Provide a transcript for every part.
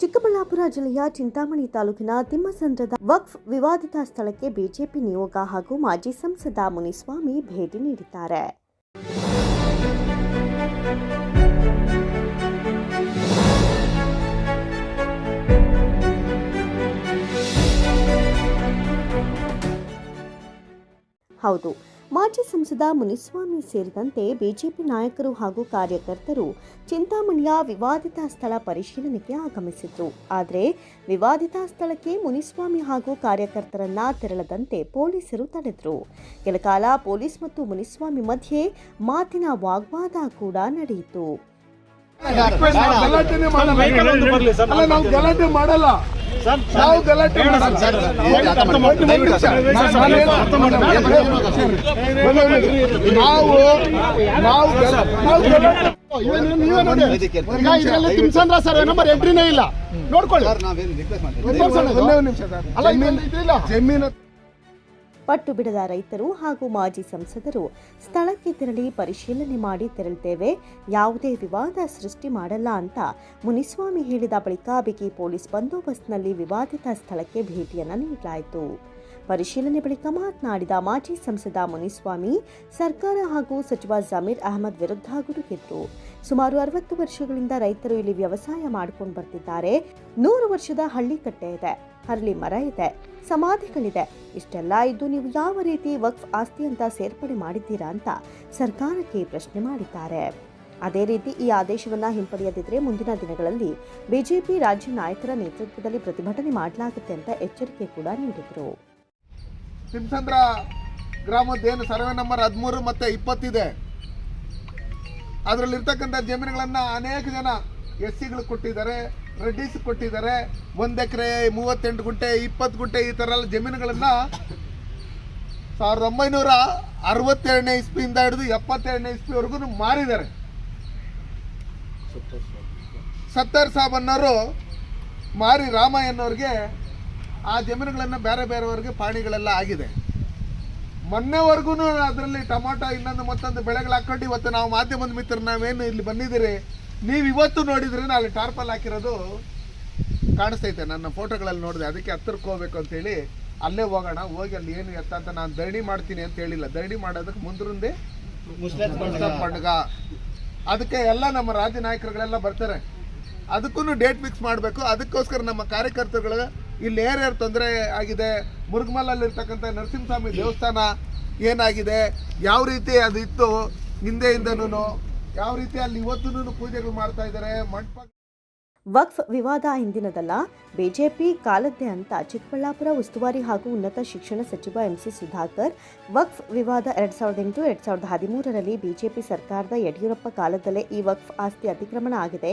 ಚಿಕ್ಕಬಳ್ಳಾಪುರ ಜಿಲ್ಲೆಯ ಚಿಂತಾಮಣಿ ತಾಲೂಕಿನ ತಿಮ್ಮಸಂದ್ರದ ವಕ್ಫ್ ವಿವಾದಿತ ಸ್ಥಳಕ್ಕೆ ಬಿಜೆಪಿ ನಿಯೋಗ ಹಾಗೂ ಮಾಜಿ ಸಂಸದ ಮುನಿಸ್ವಾಮಿ ಭೇಟಿ ನೀಡಿದ್ದಾರೆ. ಹೌದು ಮಾಜಿ ಸಂಸದ ಮುನಿಸ್ವಾಮಿ ಸೇರಿದಂತೆ ಬಿಜೆಪಿ ನಾಯಕರು ಹಾಗೂ ಕಾರ್ಯಕರ್ತರು ಚಿಂತಾಮಣಿಯ ವಿವಾದಿತ ಸ್ಥಳ ಪರಿಶೀಲನೆಗೆ ಆಗಮಿಸಿದ್ರು. ಆದರೆ ವಿವಾದಿತ ಸ್ಥಳಕ್ಕೆ ಮುನಿಸ್ವಾಮಿ ಹಾಗೂ ಕಾರ್ಯಕರ್ತರನ್ನ ತೆರಳದಂತೆ ಪೊಲೀಸರು ತಡೆದ್ರು. ಕೆಲಕಾಲ ಪೊಲೀಸ್ ಮತ್ತು ಮುನಿಸ್ವಾಮಿ ಮಧ್ಯೆ ಮಾತಿನ ವಾಗ್ವಾದ ಕೂಡ ನಡೆಯಿತು. ನಾವು ಗಲಾಟೆ ನಾವು. ನಾವು ತಿಮ್ಸಂದ್ರ ಸರ್ ನಂಬರ್ ಎಂಟ್ರಿನೇ ಇಲ್ಲ ನೋಡ್ಕೊಳ್ಳಿ ತೋರ್ಸೋಣ, ಪಟ್ಟು ಬಿಡದ ರೈತರು ಹಾಗೂ ಮಾಜಿ ಸಂಸದರು ಸ್ಥಳಕ್ಕೆ ತೆರಳಿ ಪರಿಶೀಲನೆ ಮಾಡಿ ತೆರಳುತ್ತೇವೆ. ಯಾವುದೇ ವಿವಾದ ಸೃಷ್ಟಿ ಮಾಡಲ್ಲ ಅಂತ ಮುನಿಸ್ವಾಮಿ ಹೇಳಿದ ಬಳಿಕ ಬಿಗಿ ಪೊಲೀಸ್ ಬಂದೋಬಸ್ತ್ನಲ್ಲಿ ವಿವಾದಿತ ಸ್ಥಳಕ್ಕೆ ಭೇಟಿಯನ್ನು ನೀಡಲಾಯಿತು. ಪರಿಶೀಲನೆ ಬಳಿಕ ಮಾತನಾಡಿದ ಮಾಜಿ ಸಂಸದ ಮುನಿಸ್ವಾಮಿ, ಸರ್ಕಾರ ಹಾಗೂ ಸಚಿವ ಜಮೀರ್ ಅಹಮದ್ ವಿರುದ್ಧ ಗುಡುಗಿದ್ರು ಸುಮಾರು ಅರವತ್ತು ವರ್ಷಗಳಿಂದ ರೈತರು ಇಲ್ಲಿ ವ್ಯವಸಾಯ ಮಾಡಿಕೊಂಡು ಬರ್ತಿದ್ದಾರೆ. ನೂರು ವರ್ಷದ ಹಳ್ಳಿ ಕಟ್ಟೆ ಇದೆ ಹರಳಿ ಮರ ಇದೆ, ಸಮಾಧಿಗಳಿದೆ. ಇಷ್ಟೆಲ್ಲ ಇದ್ದು ನೀವು ಯಾವ ರೀತಿ ವಕ್ಫ್ ಆಸ್ತಿ ಅಂತ ಸೇರ್ಪಡೆ ಮಾಡಿದ್ದೀರಾ ಅಂತ ಸರ್ಕಾರಕ್ಕೆ ಪ್ರಶ್ನೆ ಮಾಡಿದ್ದಾರೆ. ಅದೇ ರೀತಿ ಈ ಆದೇಶವನ್ನ ಹಿಂಪಡೆಯದಿದ್ರೆ ಮುಂದಿನ ದಿನಗಳಲ್ಲಿ ಬಿಜೆಪಿ ರಾಜ್ಯ ನಾಯಕರ ನೇತೃತ್ವದಲ್ಲಿ ಪ್ರತಿಭಟನೆ ಮಾಡಲಾಗುತ್ತೆ ಅಂತ ಎಚ್ಚರಿಕೆ ಕೂಡ ನೀಡಿದರು. ತಿಮ್ಸಂದ್ರ ಗ್ರಾಮದ ಏನು ಸರ್ವೆ ನಂಬರ್ ಹದಿಮೂರು ಮತ್ತೆ ಇಪ್ಪತ್ತಿದೆ. ಅದರಲ್ಲಿರ್ತಕ್ಕಂಥ ಜಮೀನುಗಳನ್ನು ಅನೇಕ ಜನ ಎಸ್ ಸಿಗಳು ಕೊಟ್ಟಿದ್ದಾರೆ, ರೆಡ್ಡಿಸ್ ಕೊಟ್ಟಿದ್ದಾರೆ. ಒಂದು ಎಕರೆ ಮೂವತ್ತೆಂಟು ಗುಂಟೆ, ಇಪ್ಪತ್ತು ಗುಂಟೆ ಈ ಥರ ಎಲ್ಲ ಜಮೀನುಗಳನ್ನು ಸಾವಿರದ ಒಂಬೈನೂರ ಅರವತ್ತೆರಡನೇ ಇಸ್ಪಿಯಿಂದ ಹಿಡಿದು ಎಪ್ಪತ್ತೆರಡನೇ ಇಸ್ಪಿವರೆಗೂ ಮಾರಿದ್ದಾರೆ. ಸತ್ತರ್ ಸಾಬ್ ಅನ್ನೋರು ಮಾರಿ ರಾಮಯ್ಯನವ್ರಿಗೆ ಆ ಜಮೀನುಗಳನ್ನು ಬೇರೆ ಬೇರೆಯವ್ರಿಗೆ ಪಾಣಿಗಳೆಲ್ಲ ಆಗಿದೆ. ಮೊನ್ನೆವರೆಗೂ ಅದರಲ್ಲಿ ಟೊಮಾಟೊ ಇನ್ನೊಂದು ಮತ್ತೊಂದು ಬೆಳೆಗಳು ಹಾಕೊಂಡು ಇವತ್ತು ನಾವು ಮಾಧ್ಯಮದ ಮಿತ್ರ ನಾವೇನು ಇಲ್ಲಿ ಬಂದಿದ್ದೀರಿ? ನೀವು ಇವತ್ತು ನೋಡಿದ್ರೆ ಅಲ್ಲಿ ಟಾರ್ಪಲ್ ಹಾಕಿರೋದು ಕಾಣಿಸ್ತೈತೆ. ನನ್ನ ಫೋಟೋಗಳಲ್ಲಿ ನೋಡಿದೆ. ಅದಕ್ಕೆ ಹತ್ತಿರಕ್ಕೆ ಹೋಗ್ಬೇಕು ಅಂತೇಳಿ ಅಲ್ಲೇ ಹೋಗೋಣ. ಹೋಗಿ ಅಲ್ಲಿ ಏನು ಎತ್ತ ಅಂತ ನಾನು ದರಣಿ ಮಾಡ್ತೀನಿ ಅಂತ ಹೇಳಿಲ್ಲ. ಧರಣಿ ಮಾಡೋದಕ್ಕೆ ಮುಂದ್ರಂದೆ ಪಂಡಗ ಅದಕ್ಕೆ ಎಲ್ಲ ನಮ್ಮ ರಾಜ್ಯ ನಾಯಕರುಗಳೆಲ್ಲ ಬರ್ತಾರೆ. ಅದಕ್ಕೂ ಡೇಟ್ ಫಿಕ್ಸ್ ಮಾಡಬೇಕು. ಅದಕ್ಕೋಸ್ಕರ ನಮ್ಮ ಕಾರ್ಯಕರ್ತರುಗಳು ಇಲ್ಲಿ ಏರ್ಯಾರು ತೊಂದರೆ ಆಗಿದೆ? ಮುರುಗಮಲ್ಲಲ್ಲಿರ್ತಕ್ಕಂಥ ನರಸಿಂಹಸ್ವಾಮಿ ದೇವಸ್ಥಾನ ಏನಾಗಿದೆ? ಯಾವ ರೀತಿ ಅದು ಇತ್ತು? ಹಿಂದೆಯಿಂದನೂ ಯಾವ ರೀತಿ ಅಲ್ಲಿ ಇವತ್ತು ಪೂಜೆಗಳು ಮಾಡ್ತಾ ಇದ್ದಾರೆ? ಮಂಟಪ ವಕ್ಫ್ ವಿವಾದ ಹಿಂದಿನದಲ್ಲ, ಬಿಜೆಪಿ ಕಾಲದ್ದೇ ಅಂತ ಚಿಕ್ಕಬಳ್ಳಾಪುರ ಉಸ್ತುವಾರಿ ಹಾಗೂ ಉನ್ನತ ಶಿಕ್ಷಣ ಸಚಿವ ಎಂಸಿ ಸುಧಾಕರ್, ವಕ್ಫ್ ವಿವಾದ ಎರಡು ಸಾವಿರದ ಎಂಟು, ಎರಡು ಸಾವಿರದ ಹದಿಮೂರರಲ್ಲಿ ಬಿಜೆಪಿ ಸರ್ಕಾರದ ಯಡಿಯೂರಪ್ಪ ಕಾಲದಲ್ಲೇ ಈ ವಕ್ಫ್ ಆಸ್ತಿ ಅತಿಕ್ರಮಣ ಆಗಿದೆ.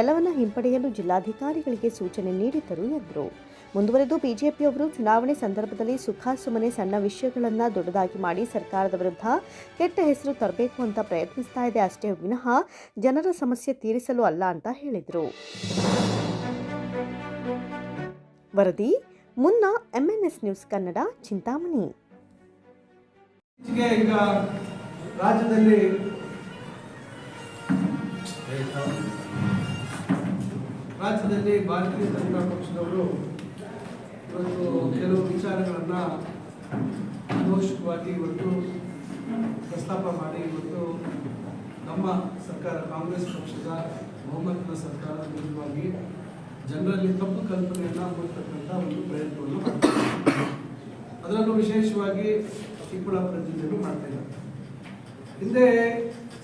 ಎಲ್ಲವನ್ನ ಹಿಂಪಡೆಯಲು ಜಿಲ್ಲಾಧಿಕಾರಿಗಳಿಗೆ ಸೂಚನೆ ನೀಡಿದ್ದರು ಎಂದರು. ಮುಂದುವರೆದು ಬಿಜೆಪಿಯವರು ಚುನಾವಣೆ ಸಂದರ್ಭದಲ್ಲಿ ಸುಖ ಸುಮನೆ ಸಣ್ಣ ವಿಷಯಗಳನ್ನು ದೊಡ್ಡದಾಗಿ ಮಾಡಿ ಸರ್ಕಾರದ ವಿರುದ್ಧ ಕೆಟ್ಟ ಹೆಸರು ತರಬೇಕು ಅಂತ ಪ್ರಯತ್ನಿಸ್ತಾ ಇದೆ ಅಷ್ಟೇ ವಿನಃ ಜನರ ಸಮಸ್ಯೆ ತೀರಿಸಲು ಅಲ್ಲ ಅಂತ ಹೇಳಿದರು. ವರದಿ, ಮುನ್ನ ಎಂಎನ್ಎಸ್ ನ್ಯೂಸ್ ಕನ್ನಡ, ಚಿಂತಾಮಣಿ. ರಾಜ್ಯದಲ್ಲಿ ರಾಜ್ಯದಲ್ಲಿ ಭಾರತೀಯ ಜನತಾ ಪಕ್ಷದವರು ಇವತ್ತು ಕೆಲವು ವಿಚಾರಗಳನ್ನು ಅನವಶ್ಯಕವಾಗಿ ಇವತ್ತು ಪ್ರಸ್ತಾಪ ಮಾಡಿ ಇವತ್ತು ನಮ್ಮ ಸರ್ಕಾರ, ಕಾಂಗ್ರೆಸ್ ಪಕ್ಷದ ಬಹುಮತದ ಸರ್ಕಾರದ ವಿರುದ್ಧವಾಗಿ ಜನರಲ್ಲಿ ತಪ್ಪು ಕಲ್ಪನೆಯನ್ನು ಮೂಡ್ತಕ್ಕಂಥ ಒಂದು ಪ್ರಯತ್ನವನ್ನು ಅದರಲ್ಲೂ ವಿಶೇಷವಾಗಿ ಚಿಕ್ಕಬಳ್ಳಾಪುರ ಜಿಲ್ಲೆಯಲ್ಲೂ ಮಾಡ್ತಾ ಹಿಂದೆ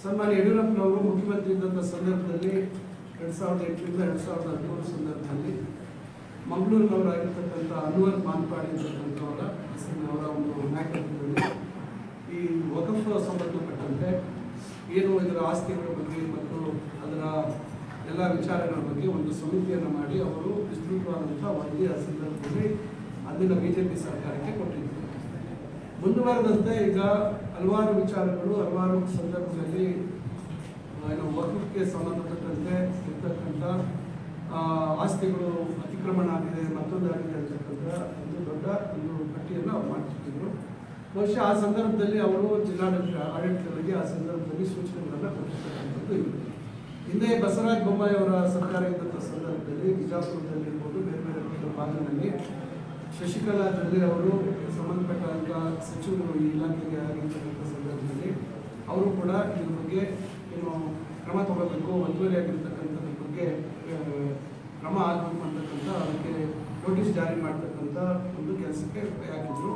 ಸನ್ಮಾನ್ಯ ಯಡಿಯೂರಪ್ಪನವರು ಮುಖ್ಯಮಂತ್ರಿ ಇದ್ದಂಥ ಸಂದರ್ಭದಲ್ಲಿ ಎರಡು ಸಾವಿರದ ಎಂಟರಿಂದ ಎರಡು ಸಾವಿರದ ಹದಿಮೂರು ಸಂದರ್ಭದಲ್ಲಿ ಮಂಗಳೂರಿನವರಾಗಿರ್ತಕ್ಕಂಥ ಅನ್ವರ್ ಮಾನ್ಪಾಡಿ ಅಂತಕ್ಕಂಥವರ ಅವರ ಒಂದು ನಾಯಕತ್ವದಲ್ಲಿ ಈ ವಕಫ್ ಸಂಬಂಧಪಟ್ಟಂತೆ ಏನು ಇದರ ಆಸ್ತಿಗಳ ಬಗ್ಗೆ ಮತ್ತು ಅದರ ಎಲ್ಲ ವಿಚಾರಗಳ ಬಗ್ಗೆ ಒಂದು ಸಮಿತಿಯನ್ನು ಮಾಡಿ ಅವರು ವಿಸ್ತೃತವಾದಂಥ ವರದಿ ಆ ಸಂದರ್ಭದಲ್ಲಿ ಅಂದಿನ ಬಿ ಜೆ ಪಿ ಸರ್ಕಾರಕ್ಕೆ ಕೊಟ್ಟಿದ್ದರು. ಮುಂದುವರೆದಂತೆ ಈಗ ಹಲವಾರು ವಿಚಾರಗಳು, ಹಲವಾರು ಸಂದರ್ಭದಲ್ಲಿ ಏನು ವಕಫ್ಗೆ ಸಂಬಂಧಪಟ್ಟಂತೆ ಇರ್ತಕ್ಕಂಥ ಆಸ್ತಿಗಳು ಅತಿಕ್ರಮಣ ಆಗಿದೆ, ಮತ್ತೊಂದು ಆಗಿದೆ ಅಂತಕ್ಕಂಥ ಒಂದು ದೊಡ್ಡ ಒಂದು ಪಟ್ಟಿಯನ್ನು ಅವ್ರು ಮಾಡ್ತಿದ್ರು. ಬಹುಶಃ ಆ ಸಂದರ್ಭದಲ್ಲಿ ಅವರು ಜಿಲ್ಲಾಡಳಿತ ಆಡಳಿತಗಳಿಗೆ ಆ ಸಂದರ್ಭದಲ್ಲಿ ಸೂಚನೆಗಳನ್ನು ಕೊಟ್ಟಿರ್ತಕ್ಕಂಥದ್ದು ಇದೆ. ಹಿಂದೆ ಬಸವರಾಜ ಬೊಮ್ಮಾಯಿ ಅವರ ಸರ್ಕಾರ ಇದ್ದಂಥ ಸಂದರ್ಭದಲ್ಲಿ ಬಿಜಾಪುರದಲ್ಲಿರ್ಬೋದು, ಬೇರೆ ಬೇರೆ ಭಾಗದಲ್ಲಿ ಶಶಿಕಲಾ ಜೊಲ್ಲೆ ಅವರು ಸಂಬಂಧಪಟ್ಟಂಥ ಸಚಿವರು ಈ ಇಲಾಖೆಗೆ ಆಗಿರ್ತಕ್ಕಂಥ ಸಂದರ್ಭದಲ್ಲಿ ಅವರು ಕೂಡ ಇದ್ರ ಬಗ್ಗೆ ಏನು ಕ್ರಮ ತಗೋಬೇಕು ಒತ್ತುವರಿ ಆಗಿರ್ತಕ್ಕಂಥದ್ರ ಬಗ್ಗೆ ಕ್ರಮ ಆಗಬೇಕು ಅಂತಕ್ಕಂಥ ಅದಕ್ಕೆ ನೋಟಿಸ್ ಜಾರಿ ಮಾಡ್ತಕ್ಕಂಥ ಒಂದು ಕೆಲಸಕ್ಕೆ ಹಾಕಿದ್ರು